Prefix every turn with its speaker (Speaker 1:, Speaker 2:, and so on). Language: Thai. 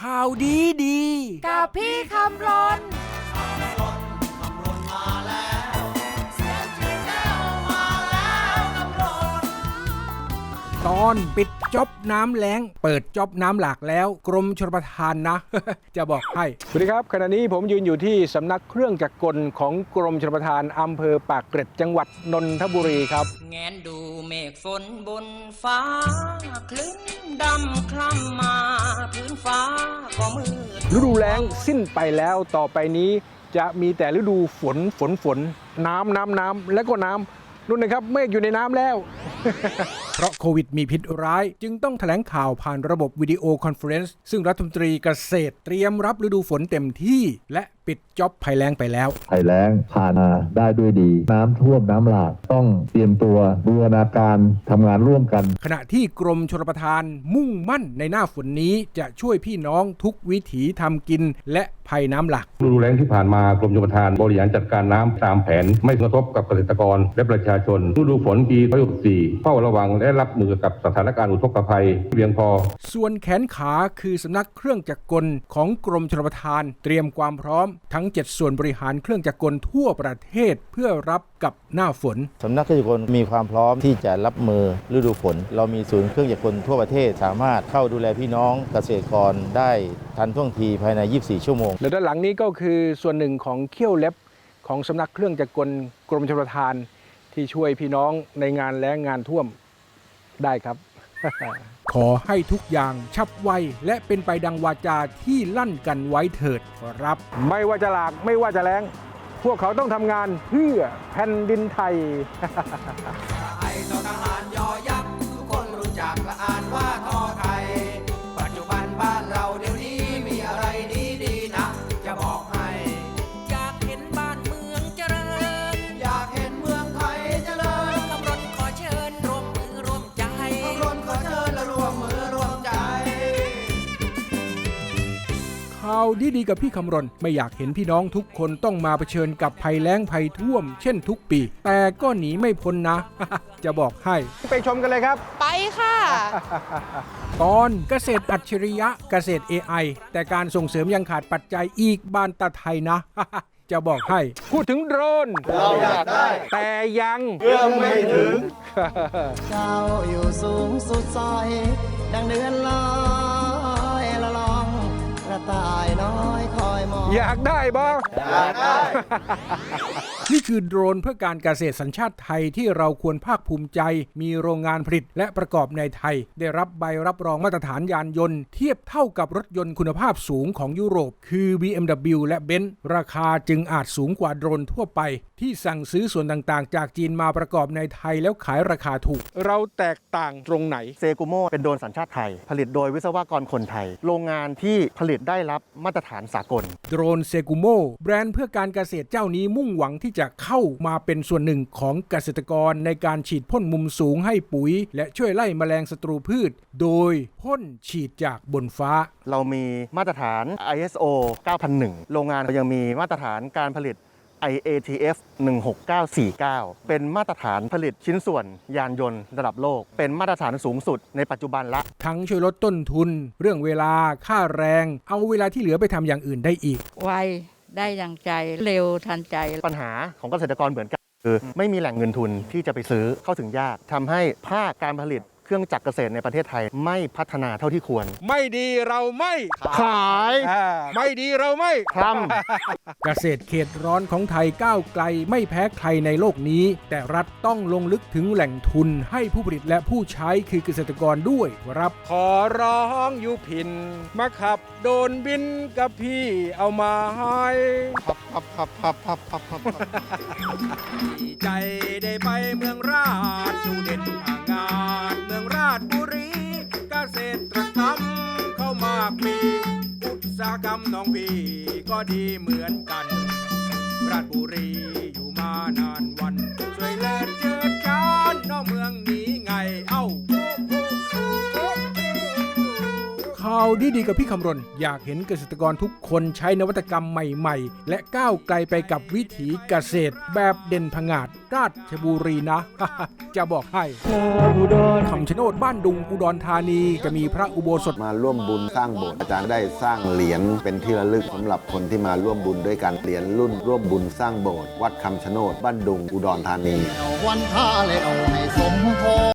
Speaker 1: ข่าวดีดี
Speaker 2: กับพี่คำรน
Speaker 1: ตอนปิดจ็อบน้ำแล้ง เปิดจ็อบน้ำหลากแล้ว กรมชลประทานนะ จะบอกให้ สวัสดีครับขณะนี้ผมยืนอยู่ที่สำนักเครื่องจักรกลของกรมชลประทานอำเภอปากเกร็ดจังหวัดนนทบุรีครับ
Speaker 3: แงนดูเมฆฝนบนฟ้าคลึ้นดำคล้ำมาพื้นฟ้าก็มืด
Speaker 1: ฤดูแล้งสิ้นไปแล้วต่อไปนี้จะมีแต่ฤดูฝนฝนฝน น้ำน้ำน้ำและก็น้ำนู่นนะครับเมฆอยู่ในน้ำแล้ว เพราะโควิดมีพิษร้าย จึงต้องแถลงข่าวผ่านระบบวิดีโอคอนเฟอเรนซ์ซึ่งรัฐมนตรีเกษตรเตรียมรับฤดูฝนเต็มที่ และปิดจ็อบภัยแล้งไปแล้ว
Speaker 4: ภัยแล้งผ่านมาได้ด้วยดี น้ำท่วมน้ำหลากต้องเตรียมตัวบูรณาการทำงานร่วมกัน
Speaker 1: ขณะที่กรมชลประทานมุ่งมั่นในหน้าฝนนี้จะช่วยพี่น้องทุกวิถีทำกิน และภัยน้ำหลัก
Speaker 5: ฤดูแล้งที่ผ่านมากรมชลประทานบริหารจัดการน้ำตามแผน ไม่กระทบกับเกษตรกรและประชาชนฤดูฝนปี2064เฝ้าระวังและรับมือกับสถานการณ์อุทกภัยที่เพียงพอ
Speaker 1: ส่วนแขนขาคือสำนักเครื่องจักรกลของกรมชลประทาน เตรียมความพร้อมทั้ง 7 ส่วนบริหารเครื่องจักรกลทั่วประเทศเพื่อรับกับหน้าฝน
Speaker 6: สำนักเครื่องจักรกลมีความพร้อมที่จะรับมือฤดูฝน เรามีศูนย์เครื่องจักรกลทั่วประเทศสามารถเข้าดูแลพี่น้องเกษตรกรได้ทันท่วงทีภายใน 24 ชั่วโมง
Speaker 1: และด้านหลังนี้ก็คือส่วนหนึ่งของเขี้ยวเล็บของสำนักเครื่องจักรกลกรมชลประทานที่ช่วยพี่น้องในงานแล้งงานท่วมได้ครับ ขอให้ทุกอย่างฉับไวและเป็นไปดังวาจาที่ลั่นกันไว้เถิดครับ ไม่ว่าจะหลากไม่ว่าจะแรง พวกเขาต้องทำงานเพื่อแผ่นดินไทย
Speaker 3: ข่า
Speaker 1: วดีดีๆกับพี่คำรณ ไม่อยากเห็นพี่น้องทุกคนต้องมาเผชิญกับภัยแล้งภัยท่วม เช่นทุกปี แต่ก็หนีไม่พ้นนะ จะบอกให้ ไปชมกันเลยครับ
Speaker 2: ไปค่ะ
Speaker 1: ตอนเกษตรอัจฉริยะเกษตร AI แต่การส่งเสริมยังขาดปัจจัยอีกบ้านตาไทยนะ จะบอกให้ พูดถึงโดรน เราอยากได้ แต่ยังเอื้อมไม่ถึง
Speaker 7: เจ้าอยู่สูงสุดซอยดังเดือนลอย อยา
Speaker 1: กได้บ่อยากได้ นี่คือโดรนเพื่อการเกษตรสัญชาติไทยที่เราควรภาคภูมิใจ มีโรงงานผลิตและประกอบในไทย ได้รับใบรับรองมาตรฐานยานยนต์ เทียบเท่ากับรถยนต์คุณภาพสูงของยุโรป คือ BMW และ Benz ราคาจึงอาจสูงกว่าโดรนทั่วไป ที่สั่งซื้อส่วนต่างๆ จากจีนมาประกอบในไทยแล้วขายราคาถูก เราแตกต่างตรงไหน
Speaker 8: เซกูโมเป็นโดรนสัญชาติไทย ผลิตโดยวิศวกรคนไทย โรงงานที่ผลิตได้รับมาตรฐานสากล
Speaker 1: โดรนเซกุโมแบรนด์เพื่อการเกษตรเจ้านี้มุ่งหวังที่จะเข้ามาเป็นส่วนหนึ่งของเกษตรกรในการฉีดพ่นมุมสูงให้ปุ๋ย และช่วยไล่แมลงศัตรูพืช โดยพ่นฉีดจากบนฟ้า
Speaker 8: เรามีมาตรฐาน ISO 9001 โรงงานเรายังมีมาตรฐานการผลิต IATF 16949 เป็นมาตรฐานผลิตชิ้นส่วนยานยนต์ระดับโลก เป็นมาตรฐานสูงสุดในปัจจุบันละ
Speaker 1: ทั้งช่วยลดต้นทุน เรื่องเวลาค่าแรง เอาเวลาที่เหลือไปทำอย่างอื่นได้อีก
Speaker 2: ไว ได้ดังใจเร็วทันใจ
Speaker 8: ปัญหาของเกษตรกรเหมือนกันคือไม่มีแหล่งเงินทุนที่จะไปซื้อเข้าถึงยากทำให้ภาคการผลิต เครื่องจักรเกษตรในประเทศไทยไม่พัฒนาเท่าที่ควร
Speaker 1: ไม่ดีเราไม่
Speaker 8: ขาย
Speaker 1: อ่าไม่ดีเราไม่
Speaker 8: ท
Speaker 1: เกษตรเขตร้อนของไทยก้าวไกลไม่แพ้ใครในโลกนี้ แต่รัฐต้องลงลึกถึงแหล่งทุนให้ผู้ผลิตและผู้ใช้คือเกษตรกรด้วยครับ ขอร้องอยู่ผิน มาขับโดนบินกับพี่เอามาให้พับพับพับพับพับพับพับ ดีใจ พี่ก็ดีเหมือนกัน ราชบุรีอยู่มานานวัน ช่วยเลนเจิดจานนอกเมืองนี้ไงเอ้า ข่ข่าดีๆกับพี่คำรณ อยากเห็นเกษตรกรทุกคนใช้นวัตกรรมใหม่ๆ และก้าวไกลไปกับวิถีเกษตร แบบเด่นผงาดราชบุรีนะ จะบอกให้คำชะโนดบ้านดุงอุดรธานีจะมีพระอุโบสถ
Speaker 9: มาร่วมบุญสร้างโบสถ์อาจารย์ได้สร้างเหรียญเป็นที่ระลึกสำหรับคนที่มาร่วมบุญด้วยกันเหรียญรุ่นร่วมบุญสร้างโบสถ์วัดคำชะโนดบ้านดุงอุดรธานี
Speaker 7: วันท่าเลยเอาให้สมพร